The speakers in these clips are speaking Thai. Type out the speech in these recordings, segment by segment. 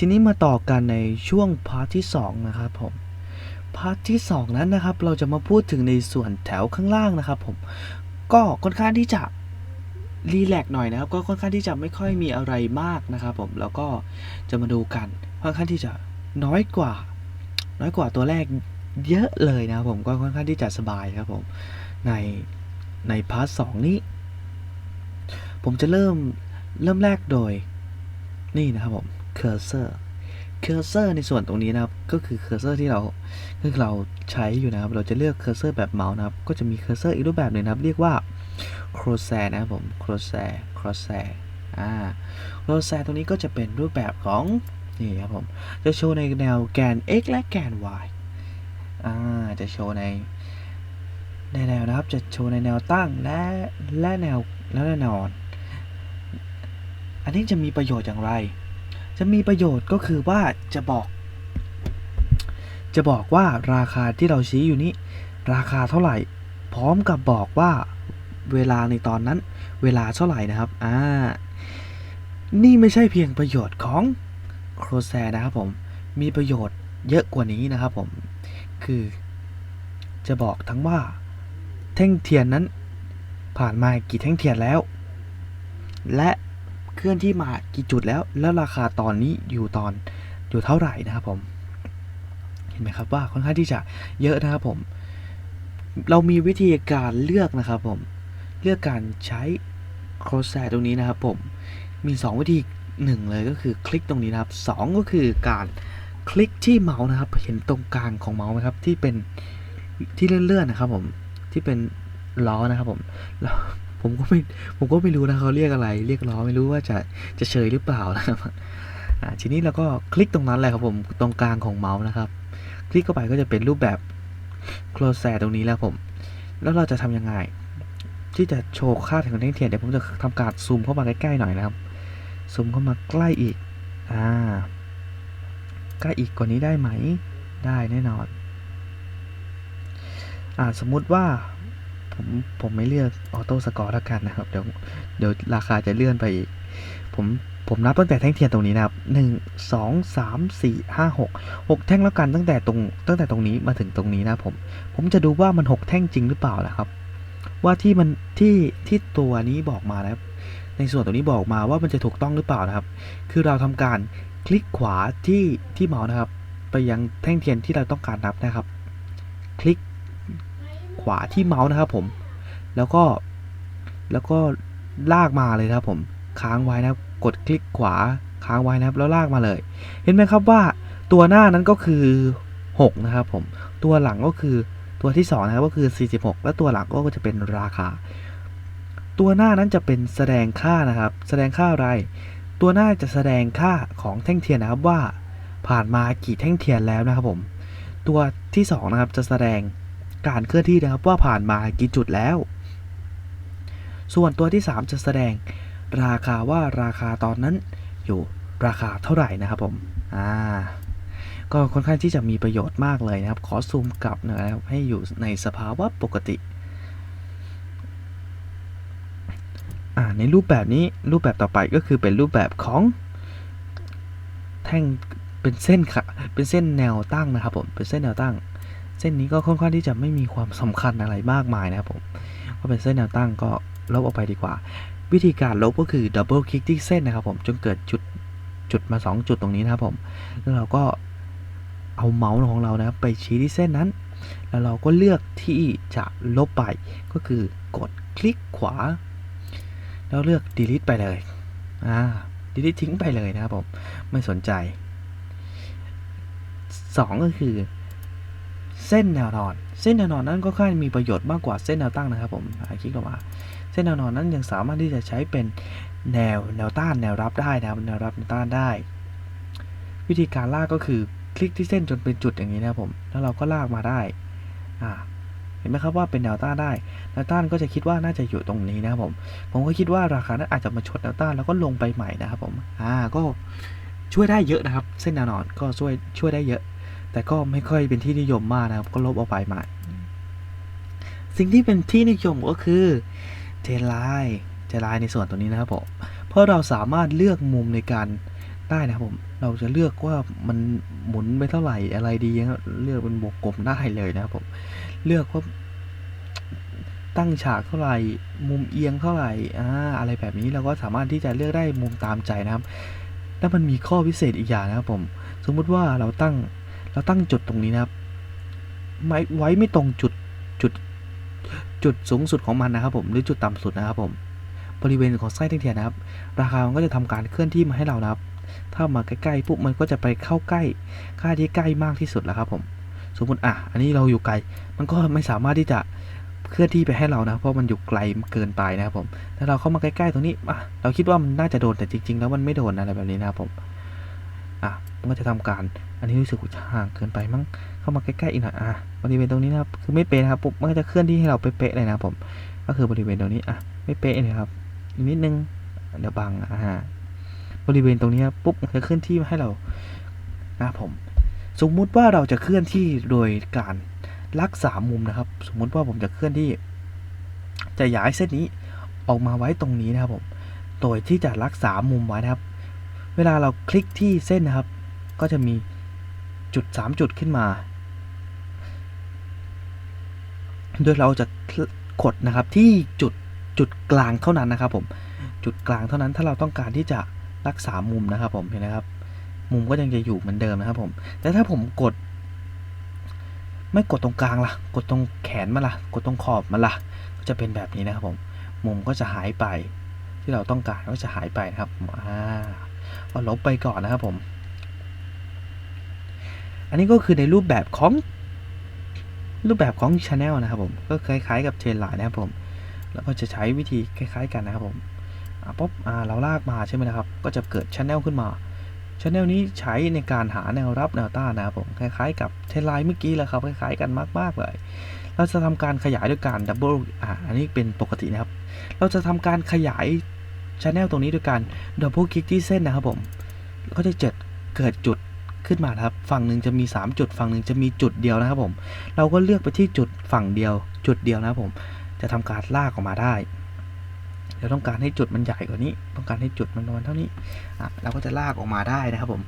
ทีนี้มาต่อกันในช่วงพาร์ทที่ 2 นะครับผมพาร์ทที่ 2 นั้นนะครับ เราจะมาพูดถึงในส่วนแถวข้างล่างนะครับผมก็ค่อนข้างที่จะรีแลกซ์หน่อยนะครับ ก็ค่อนข้างที่จะไม่ค่อยมีอะไรมากนะครับผมแล้วก็จะมาดูกันค่อนข้างที่จะน้อยกว่า น้อยกว่าตัวแรกเยอะเลยนะครับผมก็ค่อนข้างที่จะสบายครับผมในในพาร์ทสองนี้ ผมจะเริ่มเริ่มแรกโดยนี่นะครับผม cursor cursor ในส่วนตรงนี้นะครับ ก็คือ cursor ที่เราคือเราใช้อยู่นะครับ เราจะเลือก cursor แบบเมาส์นะครับ ก็จะมี cursor อีกรูปแบบหนึ่งนะครับ เรียกว่า crosshair นะครับผม crosshair crosshair อ่า crosshair ตรงนี้ก็จะเป็นรูปแบบของนี่ครับผม จะโชว์ในแนวแกน x และแกน y อ่า จะโชว์ในในแนวนะครับ จะโชว์ในแนวตั้งและและแนวและแนวนอน อันนี้จะมีประโยชน์อย่างไร จะมีประโยชน์ก็คือว่าจะบอก จะบอกว่าราคาที่เราชี้อยู่นี้ ราคาเท่าไหร่ พร้อมกับบอกว่าเวลาในตอนนั้น เวลาเท่าไหร่นะครับอ่านี่ไม่ใช่เพียงประโยชน์ของโครแซนะครับผม มีประโยชน์เยอะกว่านี้นะครับผม คือจะบอกทั้งว่า แท่งเทียนนั้นผ่านมากี่แท่งเทียนแล้ว และ เคลื่อนที่มากี่จุดแล้ว แล้วราคาตอนนี้อยู่ตอนอยู่เท่าไหร่นะครับผม เห็นไหมครับว่าค่อนข้างที่จะเยอะนะครับผม เรามีวิธีการเลือกนะครับผม เลือกการใช้โครแซตรงนี้นะครับผม มี 2 วิธีหนึ่งเลยก็คือคลิกตรงนี้นะครับสองก็คือการคลิกที่เมาส์นะครับ เห็นตรงกลางของเมาส์ไหมครับที่เป็นที่เลื่อนๆนะครับผม ที่เป็นล้อนะครับผมแล้ว ผมก็ไม่ผมก็ไม่รู้นะเขาเรียกอะไร เรียกล้อไม่รู้ว่าจะจะเชยหรือเปล่านะครับอ่าทีนี้เราก็คลิกตรงนั้นแหละครับผมตรงกลางของเมาส์นะครับ คลิกเข้าไปก็จะเป็นรูปแบบโคลแซตรงนี้แล้วผม แล้วเราจะทำยังไง ที่จะโชว์ค่าถึงแท่งเทียนเดี๋ยวผมจะทำการซูมเข้ามาใกล้ๆหน่อยนะครับซูมเข้ามาใกล้อีกอ่าใกล้อีกกว่านี้ได้ไหมได้แน่นอนอ่าสมมุติว่า ผมผมไม่เลือกออโต้สกอร์แล้วกันนะครับ เดี๋ยวเดี๋ยวราคาจะเลื่อนไปอีก ผมผมนับตั้งแต่แท่งเทียนตรงนี้นะครับหนึ่งสองสามสี่ห้าหกหกแท่งแล้วกันตั้งแต่ตรงตั้งแต่ตรงนี้มาถึงตรงนี้นะผม ผมจะดูว่ามันหกแท่งจริงหรือเปล่านะครับ ว่าที่มันที่ที่ตัวนี้บอกมานะครับ ในส่วนตรงนี้บอกมาว่ามันจะถูกต้องหรือเปล่านะครับ คือเราทำการคลิกขวาที่ที่เมาส์นะครับ ไปยังแท่งเทียนที่เราต้องการนับนะครับ คลิก ขวาที่เมาส์นะครับผม แล้วก็แล้วก็ลากมาเลยนะครับผม ค้างไว้นะครับ กดคลิกขวาค้างไว้นะครับ แล้วลากมาเลย เห็นไหมครับว่าตัวหน้านั้นก็คือ 6 นะครับผม ตัวหลังก็คือตัวที่ 2 นะครับก็คือ 46 และตัวหลังก็จะเป็นราคา ตัวหน้านั้นจะเป็นแสดงค่านะครับ แสดงค่าอะไร ตัวหน้าจะแสดงค่าของแท่งเทียนนะครับว่าผ่านมากี่แท่งเทียนแล้วนะครับผม ตัวที่สองนะครับจะแสดง การเคลื่อนที่นะครับว่าผ่านมากี่จุดแล้ว ส่วนตัวที่ 3 จะแสดงราคาว่าราคาตอนนั้นอยู่ราคาเท่าไหร่นะครับผมอ่าก็ค่อนข้างที่จะมีประโยชน์มากเลยนะครับ ขอซูมกลับนะครับให้อยู่ในสภาวะปกติอ่าในรูปแบบนี้รูปแบบต่อไปก็คือเป็นรูปแบบของแท่งเป็นเส้นค่ะเป็นเส้นแนวตั้งนะครับผมเป็นเส้นแนวตั้ง เส้นนี้ก็ค่อนข้างที่จะไม่มีความสำคัญอะไรมากมายนะครับผมก็เป็นเส้นแนวตั้งก็ลบออกไปดีกว่า วิธีการลบก็คือดับเบิลคลิกที่เส้นนะครับผมจนเกิดจุดจุดมา 2 จุดตรงนี้นะครับผม แล้วเราก็เอาเมาส์ของเรานะครับไปชี้ที่เส้นนั้น แล้วเราก็เลือกที่จะลบไป ก็คือกดคลิกขวา แล้วเลือก delete ไปเลย อ่า delete ทิ้งไปเลยนะครับผม ไม่สนใจ 2 ก็คือ เส้นแนวนอน เส้นแนวนอนนั้นก็ค่อนมีประโยชน์มากกว่าเส้นแนวตั้งนะครับผมอาคลิกลงมา เส้นแนวนอนนั้นยังสามารถที่จะใช้เป็นแนวแนวต้านแนวรับได้นะครับแนวรับแนวต้านได้ วิธีการลากก็คือคลิกที่เส้นจนเป็นจุดอย่างนี้นะครับผม แล้วเราก็ลากมาได้อ่าเห็นไหมครับว่าเป็นแนวต้านได้แนวต้านก็จะคิดว่าน่าจะอยู่ตรงนี้นะครับผม ผมก็คิดว่าราคานั้นอาจจะมาชดแนวต้านแล้วก็ลงไปใหม่นะครับผม อ่าก็ช่วยได้เยอะนะครับ เส้นแนวนอนก็ช่วยช่วยได้เยอะ แต่ก็ไม่ค่อยเป็นที่นิยมมากนะครับ ก็ลบออกไปใหม่สิ่งที่เป็นที่นิยมก็คือเทไลน์เทไลน์ในส่วนตัวนี้นะครับผมเพราะเราสามารถเลือกมุมในการได้นะครับผม เราจะเลือกว่ามันหมุนไปเท่าไหร่อะไรดีเลือกเป็นบวงกลมได้เลยนะครับผม เลือกว่าตั้งฉากเท่าไหร่ มุมเอียงเท่าไหร่อ่าอะไรแบบนี้เราก็สามารถที่จะเลือกได้มุมตามใจนะครับ แล้วมันมีข้อพิเศษอีกอย่างนะครับผม สมมุติว่าเราตั้ง เราตั้งจุดตรงนี้นะครับไม่ไว้ไม่ตรงจุดจุดจุดสูงสุดของมันนะครับผมหรือจุดต่ำสุดนะครับผม บริเวณของไส้เทียนนะครับ ราคามันก็จะทำการเคลื่อนที่มาให้เรานะครับ ถ้ามาใกล้ๆปุ๊บมันก็จะไปเข้าใกล้ค่าที่ใกล้มากที่สุดแล้วครับผม สมมติอะอันนี้เราอยู่ไกล มันก็ไม่สามารถที่จะเคลื่อนที่ไปให้เรานะเพราะมันอยู่ไกลเกินไปนะครับผมถ้าเราเข้ามาใกล้ๆตรงนี้อะเราคิดว่ามันน่าจะโดนแต่จริง ๆ แล้วมันไม่โดนอะไรแบบนี้นะครับผม อะมันก็จะทำการ อันนี้รู้สึกว่าห่างเกินไปมั้งเข้ามาใกล้ๆอีกหน่อยอะบริเวณตรงนี้นะครับคือไม่เป๊ะนะครับปุ๊บมันก็จะเคลื่อนที่ให้เราเป๊ะๆเลยนะผม ก็คือบริเวณตรงนี้อะไม่เป๊ะเลยครับอีกนิดนึงเดี๋ยวบังอ่าบริเวณตรงนี้ปุ๊บมันจะเคลื่อนที่มาให้เรานะผม สมมุติว่าเราจะเคลื่อนที่โดยการรักษามุมนะครับ สมมุติว่าผมจะเคลื่อนที่ จะย้ายเส้นนี้ออกมาไว้ตรงนี้นะครับผม โดยที่จะรักษามุมไว้นะครับ เวลาเราคลิกที่เส้นนะครับ ก็จะมีจุด 3 จุดขึ้นมา โดยเราจะกดนะครับที่จุดจุดกลางเท่านั้นนะครับผม จุดกลางเท่านั้นถ้าเราต้องการที่จะรักษามุมนะครับผมเห็นไหมครับ มุมก็ยังจะอยู่เหมือนเดิมนะครับผม แต่ถ้าผมกด ไม่กดตรงกลางล่ะ กดตรงแขนมาล่ะ กดตรงขอบมาล่ะ ก็จะเป็นแบบนี้นะครับผม มุมก็จะหายไป ที่เราต้องการก็จะหายไปนะครับอ่า ก็ลบไปก่อนนะครับผม อันนี้ก็คือในรูปแบบของ รูปแบบของ Channel นะครับผม ก็คล้ายๆกับเทรนไลน์นะครับผม แล้วก็จะใช้วิธีคล้าย ๆ กันนะครับผมปุ๊บเราลากมาใช่ไหมนะครับ ก็จะเกิด Channel ขึ้นมา Channel นี้ใช้ในการหาแนวรับแนวต้านนะครับผมคล้ายๆกับเทรนไลน์เมื่อกี้แหละครับคล้ายๆกันมากๆเลย เราจะทำการขยายด้วยการดับเบิลอ่าอันนี้เป็นปกตินะครับ เราจะทำการขยาย Channel ตรงนี้ด้วยการดับเบิลคลิกที่เส้นนะครับผมก็จะเกิดเกิดจุดขึ้นมาครับ ฝั่งหนึ่งจะมี 3 จุด ฝั่งหนึ่งจะมีจุดเดียวนะครับผม เราก็เลือกไปที่จุดฝั่งเดียว จุดเดียวนะครับผม จะทำการลากออกมาได้เราต้องการให้จุดมันใหญ่กว่านี้ ต้องการให้จุดมันประมาณเท่านี้อะเราก็จะลากออกมาได้นะครับผม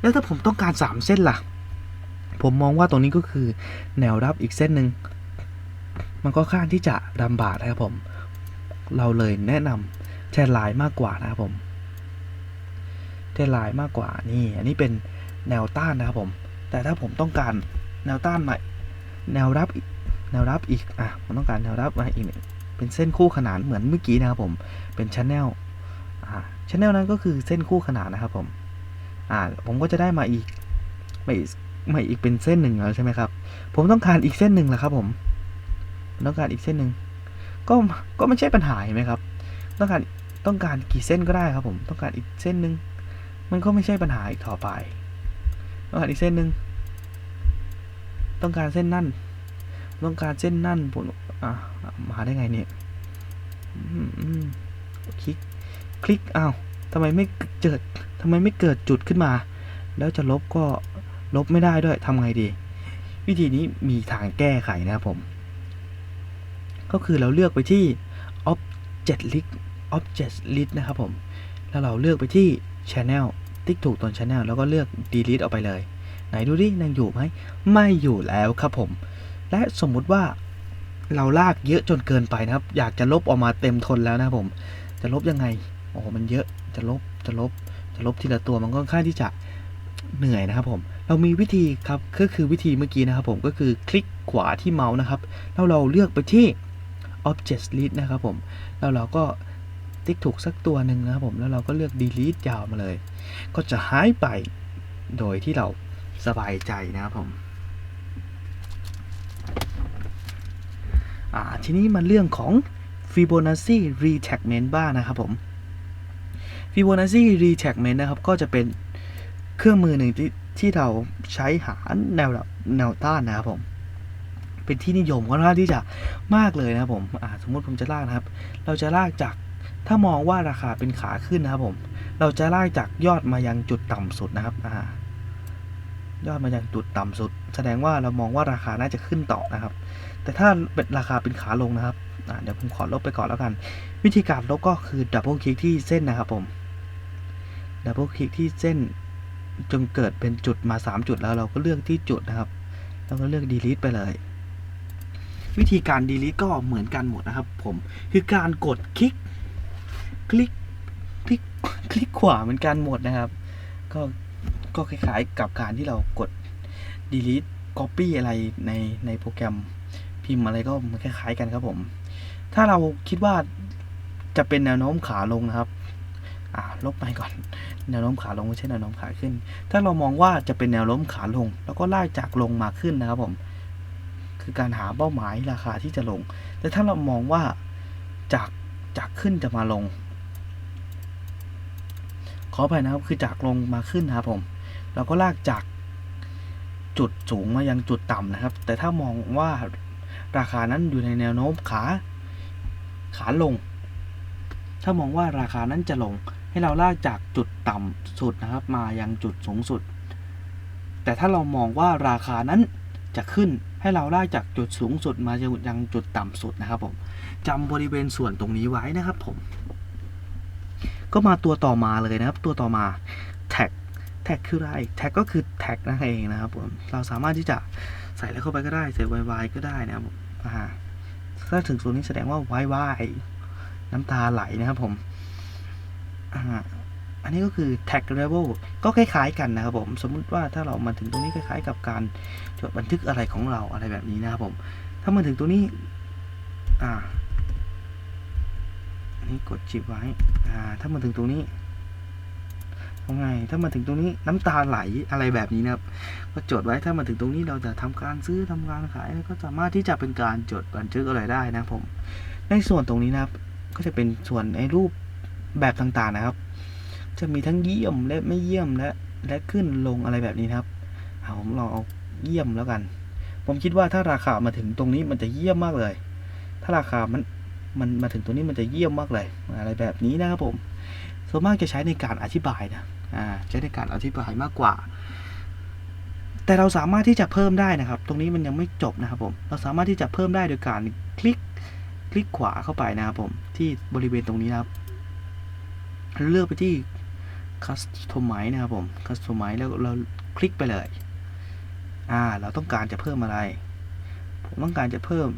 แล้วถ้าผมต้องการ 3 เส้นล่ะ ผมมองว่าตรงนี้ก็คือแนวรับอีกเส้นหนึ่ง มันก็ค่อนข้างที่จะลำบากนะครับผม เราเลยแนะนำ แทนไลน์มากกว่านะครับผมแทนไลน์มากกว่านี่ อันนี้เป็นแนวต้านนะครับผม แต่ถ้าผมต้องการแนวต้านใหม่ แนวรับแนวรับอีกอะผมต้องการแนวรับมาอีกเป็นเส้นคู่ขนานเหมือนเมื่อกี้นะครับผมเป็นชั้นแนลอ่าชแนลนั้นก็คือเส้นคู่ขนานนะครับผมอ่าผมก็จะได้มาอีกมาอีกมาอีกเป็นเส้นหนึ่งแล้วใช่ไหมครับ ผมต้องการอีกเส้นหนึ่งแหละครับผมต้องการอีกเส้นหนึ่งก็ก็ไม่ใช่ปัญหาเห็นไหมครับ ต้องการ ต้องการกี่เส้นก็ได้ครับผม ต้องการอีกเส้นหนึ่งมันก็ไม่ใช่ปัญหาอีกต่อไปต้องการอีกเส้นหนึ่งต้องการเส้นนั่น ต้องการเส้นนั่นผมอะมาได้ไงเนี่ยคลิก คลิกอ้าวทำไมไม่เกิดทำไมไม่เกิดจุดขึ้นมา แล้วจะลบก็ลบไม่ได้ด้วยทำไงดี วิธีนี้มีทางแก้ไขนะครับผม ก็คือเราเลือกไปที่ object list object list นะครับผม แล้วเราเลือกไปที่ channel ติ๊กถูกตรง channel แล้วก็เลือก delete ออกไปเลย ไหนดูดิยังอยู่ไหม ไม่อยู่แล้วครับผม และสมมุติว่าเราลากเยอะจนเกินไปนะครับ อยากจะลบออกมาเต็มทนแล้วนะครับผม จะลบยังไง โอ้โห มันเยอะ จะลบ จะลบ จะลบทีละตัวมันก็ค่อนข้างที่จะเหนื่อยนะครับผม เรามีวิธีครับก็คือวิธีเมื่อกี้นะครับผม ก็คือคลิกขวาที่เมาส์นะครับ แล้วเราเลือกไปที่ object list นะครับผม แล้วเราก็ ติ๊กถูกสักตัวหนึ่งนะครับผมแล้วเราก็เลือก delete ยาวมาเลย ก็จะหายไปโดยที่เราสบายใจนะครับผมอ่าทีนี้มาเรื่องของ Fibonacci retracement บ้างนะครับผม Fibonacci retracement นะครับก็จะเป็นเครื่องมือหนึ่งที่ที่เราใช้หาแนวแนวต้านนะครับผม เป็นที่นิยมค่อนข้างที่จะมากเลยนะครับผมอ่าสมมติผมจะลากนะครับ เราจะลากจาก ถ้ามองว่าราคาเป็นขาขึ้นนะครับผม เราจะลากจากยอดมายังจุดต่ำสุดนะครับอ่ายอดมายังจุดต่ำสุด แสดงว่าเรามองว่าราคาน่าจะขึ้นต่อนะครับ แต่ถ้าเป็นราคาเป็นขาลงนะครับเดี๋ยวผมขอลบไปก่อนแล้วกัน วิธีการลบก็คือดับเบิลคลิกที่เส้นนะครับผมดับเบิลคลิกที่เส้นจนเกิดเป็นจุดมา 3 จุดแล้วเราก็เลือกที่จุดนะครับแล้วก็เลือก delete ไปเลย วิธีการ delete ก็เหมือนกันหมดนะครับผมคือการกดคลิก คลิกคลิกคลิกขวาเหมือนกันหมดนะครับ ก็ก็คล้ายๆกับการที่เรากด delete copy อะไรในในโปรแกรมพิมพ์อะไรก็มันคล้ายๆกันครับผม ถ้าเราคิดว่าจะเป็นแนวโน้มขาลงนะครับ อ่าลบไปก่อน แนวโน้มขาลงไม่ใช่แนวโน้มขาขึ้น ถ้าเรามองว่าจะเป็นแนวโน้มขาลง แล้วก็ไล่จากลงมาขึ้นนะครับผม คือการหาเป้าหมายราคาที่จะลง แต่ถ้าเรามองว่าจากจากขึ้นจะมาลง ออภัยนะครับคือจากลงมาขึ้นนะครับผม เราก็ลากจากจุดสูงมายังจุดต่ำนะครับ แต่ถ้ามองว่าราคานั้นอยู่ในแนวโน้มขาขาลง ถ้ามองว่าราคานั้นจะลง ให้เราลากจากจุดต่ำสุดนะครับ มายังจุดสูงสุด แต่ถ้าเรามองว่าราคานั้นจะขึ้นให้เราลากจากจุดสูงสุดมายังจุดต่ำสุดนะครับผมจำบริเวณส่วนตรงนี้ไว้นะครับผม ก็มาตัวต่อมาเลยนะครับ ตัวต่อมาแท็กแท็กคืออะไรแท็กก็คือแท็กนั่นเองนะครับผมเราสามารถที่จะใส่แล้วเข้าไปก็ได้ใส่ YY ก็ได้นะครับผมอ่าถ้าถึงส่วนนี้แสดงว่า YY น้ำตาไหลนะครับผมอ่าอันนี้ก็คือ tag level ก็คล้ายๆกันนะครับผม สมมุติว่าถ้าเรามาถึงตรงนี้คล้ายๆ กับการจดบันทึกอะไรของเราอะไรแบบนี้นะครับผม ถ้ามาถึงตรงนี้ อ่า นี้กดจิบไว้ อ่า ถ้ามาถึงตรงนี้ทำไง ถ้ามาถึงตรงนี้น้ำตาไหลอะไรแบบนี้นะครับ ก็จดไว้ถ้ามาถึงตรงนี้เราจะทำการซื้อทำการขายก็สามารถที่จะเป็นการจดบันทึกอะไรได้นะผม ในส่วนตรงนี้นะครับ ก็จะเป็นส่วนในรูปแบบต่างๆนะครับ จะมีทั้งเยี่ยมและไม่เยี่ยมและและขึ้นลงอะไรแบบนี้นะครับผมลองเอาเยี่ยมแล้วกัน ผมคิดว่าถ้าราคามาถึงตรงนี้มันจะเยี่ยมมากเลย ถ้าราคามัน มันมาถึงตรงนี้มันจะเยี่ยมมากเลยอะไรแบบนี้นะครับผมส่วนมากจะใช้ในการอธิบายนะอ่าใช้ในการอธิบายมากกว่า แต่เราสามารถที่จะเพิ่มได้นะครับ ตรงนี้มันยังไม่จบนะครับผม เราสามารถที่จะเพิ่มได้โดยการคลิกคลิกขวาเข้าไปนะครับผมที่บริเวณตรงนี้นะครับ เลือกไปที่ Customize นะครับผม Customize แล้วเราคลิกไปเลย อ่า เราต้องการจะเพิ่มอะไร ผมต้องการจะเพิ่ม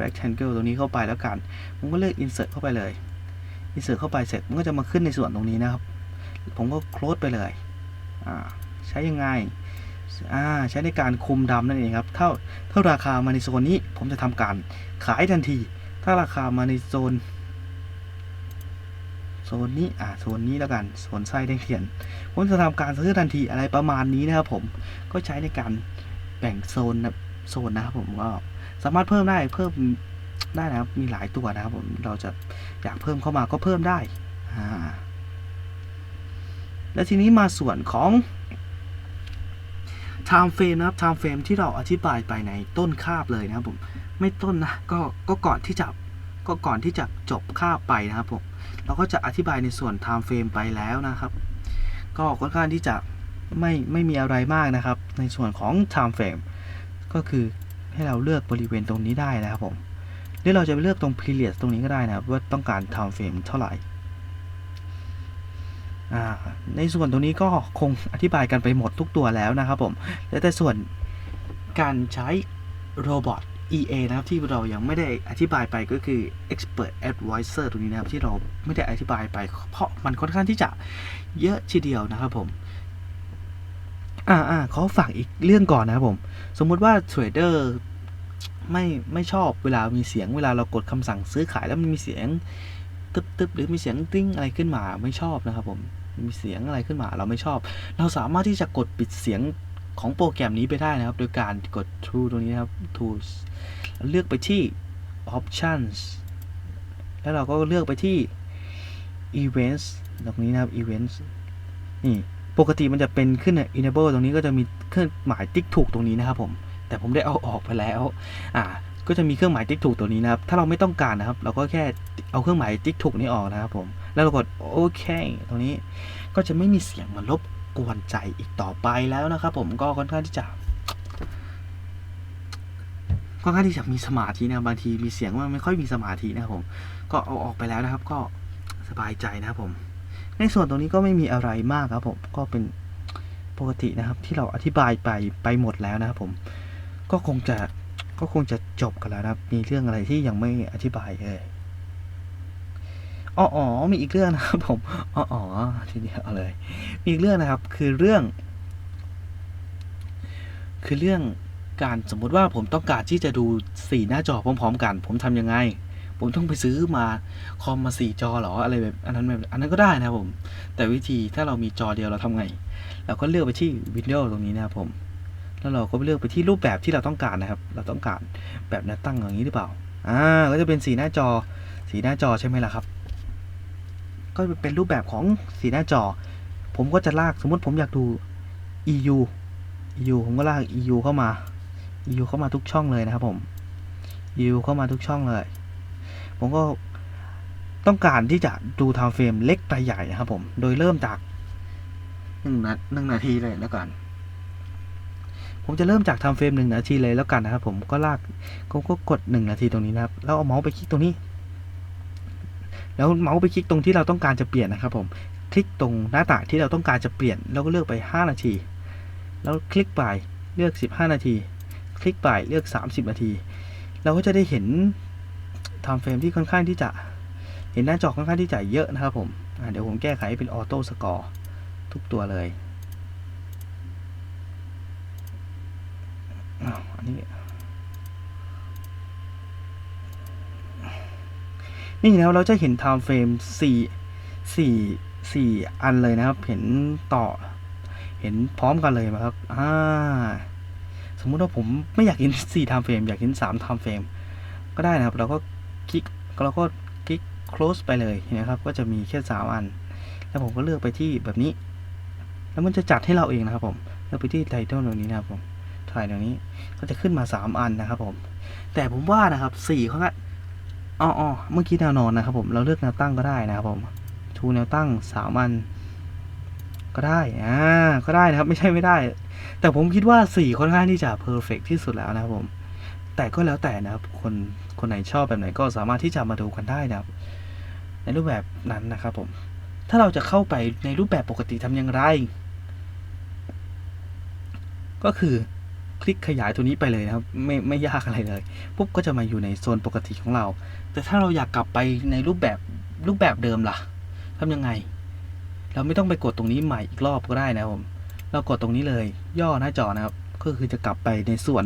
rectangle ตรงนี้เข้าไปแล้วกันผมก็เลือก insert เข้าไปเลย insert เข้าไปเสร็จมันก็จะมาขึ้นในส่วนตรงนี้นะครับ ผมก็ close ไปเลยใช้ยังไงใช้ในการคุมดำนั่นเองครับ เท่าเท่าราคามาในโซนนี้ ผมจะทำการขายทันที ถ้าราคามาในโซนโซนนี้อ่าโซนนี้แล้วกันโซนไส้แดงเทียน ผมจะทำการซื้อทันทีอะไรประมาณนี้นะครับผมก็ใช้ในการแบ่งโซนนะโซนนะครับผมก็ สามารถเพิ่มได้เพิ่มได้นะครับ มีหลายตัวนะครับผมเราจะอยากเพิ่มเข้ามาก็เพิ่มได้และทีนี้มาส่วนของ time frame นะครับ time frame ที่เราอธิบายไปในต้นคาบเลยนะครับผมไม่ต้นนะก็ก็ก่อนที่จะก็ก่อนที่จะจบคาบไปนะครับผมเราก็จะอธิบายในส่วน time frame ไปแล้วนะครับ ก็ค่อนข้างที่จะไม่ไม่มีอะไรมากนะครับ ในส่วนของ time frame ก็คือ ให้เราเลือกบริเวณตรงนี้ได้นะครับผมหรือเราจะไปเลือกตรง period ตรงนี้ก็ได้นะครับว่าต้องการ time frame เท่าไหร่ในส่วนตรงนี้ก็คงอธิบายกันไปหมดทุกตัวแล้วนะครับผมแล้วแต่ส่วนการใช้โรบอท EA นะครับที่เรายังไม่ได้อธิบายไปก็คือ Expert Advisor ตรงนี้นะครับที่เราไม่ได้อธิบายไป เพราะมันค่อนข้างที่จะเยอะทีเดียวนะครับผม อ่าอ่าขอฝากอีกเรื่องก่อนนะครับผม สมมุติว่าเทรดเดอร์ไม่ไม่ชอบเวลามีเสียงเวลาเรากดคำสั่งซื้อขายแล้วมันมีเสียงตึบตึบหรือมีเสียงติ้งอะไรขึ้นมาไม่ชอบนะครับผมมีเสียงอะไรขึ้นมาเราไม่ชอบ เราสามารถที่จะกดปิดเสียงของโปรแกรมนี้ไปได้นะครับ โดยการกด True ตรงนี้นะครับ Tools เลือกไปที่ Options แล้วเราก็เลือกไปที่ Events ตรงนี้นะครับ Events นี่ ปกติมันจะเป็นขึ้น Enable ตรงนี้ก็จะมีเครื่องหมายติ๊กถูกตรงนี้นะครับผม แต่ผมได้เอาออกไปแล้ว อ่า ก็จะมีเครื่องหมายติ๊กถูกตัวนี้นะครับ ถ้าเราไม่ต้องการนะครับ เราก็แค่เอาเครื่องหมายติ๊กถูกนี้ออกนะครับผม แล้วเรากดโอเค ตรงนี้ ก็จะไม่มีเสียงมารบกวนใจอีกต่อไปแล้วนะครับผม ก็ค่อนข้างที่จะค่อนข้างที่จะมีสมาธินะบางทีมีเสียงว่าไม่ค่อยมีสมาธินะครับผม ก็เอาออกไปแล้วนะครับ ก็สบายใจนะครับผม ในส่วนตรงนี้ก็ไม่มีอะไรมากครับผมก็เป็นปกตินะครับ ที่เราอธิบายไปไปหมดแล้วนะครับผมก็คงจะก็คงจะจบกันแล้วนะครับ มีเรื่องอะไรที่ยังไม่อธิบายเลยอ๋ออ๋อมีอีกเรื่องนะครับผมอ๋ออ๋อทีเดียเอาเลย มีอีกเรื่องนะครับ คือเรื่อง คือเรื่องการสมมุติว่าผมต้องการที่จะดูสี่หน้าจอพร้อม ๆ กัน ผมทำยังไง ผมต้องไปซื้อมาคอมมาสี่จอหรออะไรแบบอันนั้นแบบอันนั้นก็ได้นะครับผม แต่วิธีถ้าเรามีจอเดียวเราทำไง เราก็เลือกไปที่ Windows ตรงนี้นะครับผม แล้วเราก็เลือกไปที่รูปแบบที่เราต้องการนะครับ เราต้องการแบบแนวตั้งอย่างนี้หรือเปล่าอ่าก็จะเป็นสีหน้าจอ สีหน้าจอใช่ไหมล่ะครับ ก็เป็นรูปแบบของสีหน้าจอ ผมก็จะลากสมมติผมอยากดู EU EU ผมก็ลาก EU เข้ามา EU เข้ามาทุกช่องเลยนะครับผม EU เข้ามาทุกช่องเลย ผมก็ต้องการที่จะดูไทม์เฟรมเล็กไปใหญ่นะครับผม โดยเริ่มจากหนึ่งนาหนึ่งนาทีเลยแล้วกันผมจะเริ่มจากทม์เฟรมหนึ่งนาทีเลยแล้วกันนะครับ ผมก็ลากก็ก็กดหนึ่งนาทีตรงนี้นะครับ แล้วเอาเมาส์ไปคลิกตรงนี้ แล้วเมาส์ไปคลิกตรงที่เราต้องการจะเปลี่ยนนะครับ ผม คลิกตรงหน้าต่างที่เราต้องการจะเปลี่ยน แล้วก็เลือกไป 5 นาที แล้วคลิกไปเลือก 15 นาที คลิกไปเลือก 30 นาที เราก็จะได้เห็น ไทม์เฟรมที่ค่อนข้างที่จะเห็นหน้าจอค่อนข้างที่จะเยอะนะครับผมเดี๋ยวผมแก้ไขเป็นออโต้สกอร์ทุกตัวเลยอันนี้นี่แล้วเราจะเห็นไทม์เฟรมสี่สี่สี่อันเลยนะครับ เห็นต่อ เห็นพร้อมกันเลยนะครับอ่าสมมุติว่าผมไม่อยากเห็นสี่ไทม์เฟรมอยากเห็นสามไทม์เฟรมก็ได้นะครับ เราก็ คลิกเราก็คลิก close ไปเลยนะครับ ก็จะมีแค่สามอัน แล้วผมก็เลือกไปที่แบบนี้ แล้วมันจะจัดให้เราเองนะครับผมเลือกไปที่ไทท l ลตรงนี้นะครับผมถ่ายตรงนี้ก็จะขึ้นมาสามอันนะครับผม แต่ผมว่านะครับสี่เขาก็อ๋อออเมื่อกี้แนวนอนนะครับ ผมเราเลือกแนวตั้งก็ได้นะครับผมทูแนวตั้งสามอันก็ได้ อ่า ก็ได้นะครับ ไม่ใช่ไม่ได้ แต่ผมคิดว่าสี่ค่อนข้างที่จะเพอร์เฟกที่สุดแล้วนะครับผม แต่ก็แล้วแต่นะครับคน คนไหนชอบแบบไหนก็สามารถที่จะมาดูกันได้นะครับ ในรูปแบบนั้นนะครับผม ถ้าเราจะเข้าไปในรูปแบบปกติทำอย่างไร ก็คือคลิกขยายตัวนี้ไปเลยนะครับ ไม่ไม่ยากอะไรเลยปุ๊บก็จะมาอยู่ในโซนปกติของเรา แต่ถ้าเราอยากกลับไปในรูปแบบรูปแบบเดิมล่ะทำยังไง เราไม่ต้องไปกดตรงนี้ใหม่อีกรอบก็ได้นะครับผมเรากดตรงนี้เลย ย่อหน้าจอนะครับ ก็คือจะกลับไปในส่วน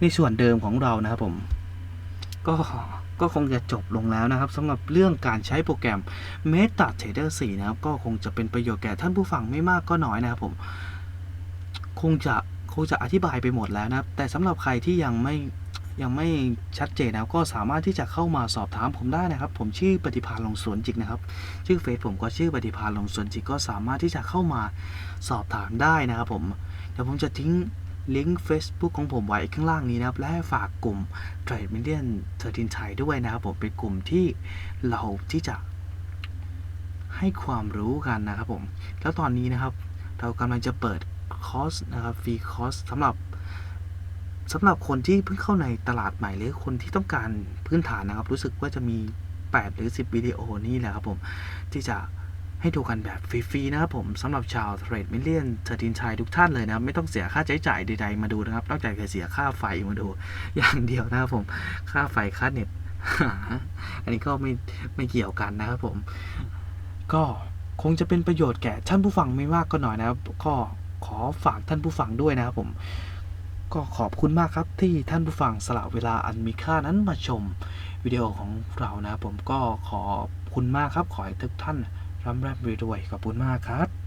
ในส่วนเดิมของเรานะครับผม ก็ก็คงจะจบลงแล้วนะครับสำหรับเรื่องการใช้โปรแกรม MetaTrader 4 นะครับ ก็คงจะเป็นประโยชน์แก่ท่านผู้ฟังไม่มากก็น้อยนะครับผม คงจะคงจะอธิบายไปหมดแล้วนะครับ แต่สำหรับใครที่ยังไม่ยังไม่ชัดเจนนะครับก็สามารถที่จะเข้ามาสอบถามผมได้นะครับ ผมชื่อปฏิภาณลงสวนจิกนะครับ ชื่อเฟซผมก็ชื่อปฏิภาณลงสวนจิกก็สามารถที่จะเข้ามาสอบถามได้นะครับผมเดี๋ยวผมจะทิ้ง ลิงก์ Facebook ของผมไว้ข้างล่างนี้นะครับ และให้ฝากกลุ่ม Trade Million 13ไทยด้วยนะครับ ผมเป็นกลุ่มที่เราที่จะให้ความรู้กันนะครับผม แล้วตอนนี้นะครับ เรากำลังจะเปิดคอร์สนะครับฟรีคอร์สสำหรับสำหรับคนที่เพิ่งเข้าในตลาดใหม่หรือคนที่ต้องการพื้นฐานนะครับ รู้สึกว่าจะมี 8 หรือ 10 วิดีโอนี่แหละครับผมที่จะ ให้ดูกันแบบฟรีๆนะครับผมสำหรับชาวเทรดมิเลียนเทอร์ตินชัยทุกท่านเลยนะครับไม่ต้องเสียค่าใช้จ่ายใดๆมาดูนะครับนอกจากจะเสียค่าไฟมาดูอย่างเดียวนะครับผมค่าไฟค่าเน็ตอันนี้ก็ไม่ไม่เกี่ยวกันนะครับผม ก็คงจะเป็นประโยชน์แก่ท่านผู้ฟังไม่มากก็น้อยนะครับ ก็ขอฝากท่านผู้ฟังด้วยนะครับผม ก็ขอบคุณมากครับที่ท่านผู้ฟังสละเวลาอันมีค่านั้นมาชมวิดีโอของเรานะครับผมก็ขอบคุณมากครับขอให้ทุกท่าน ร่ำรวยรวยขอบคุณมากครับ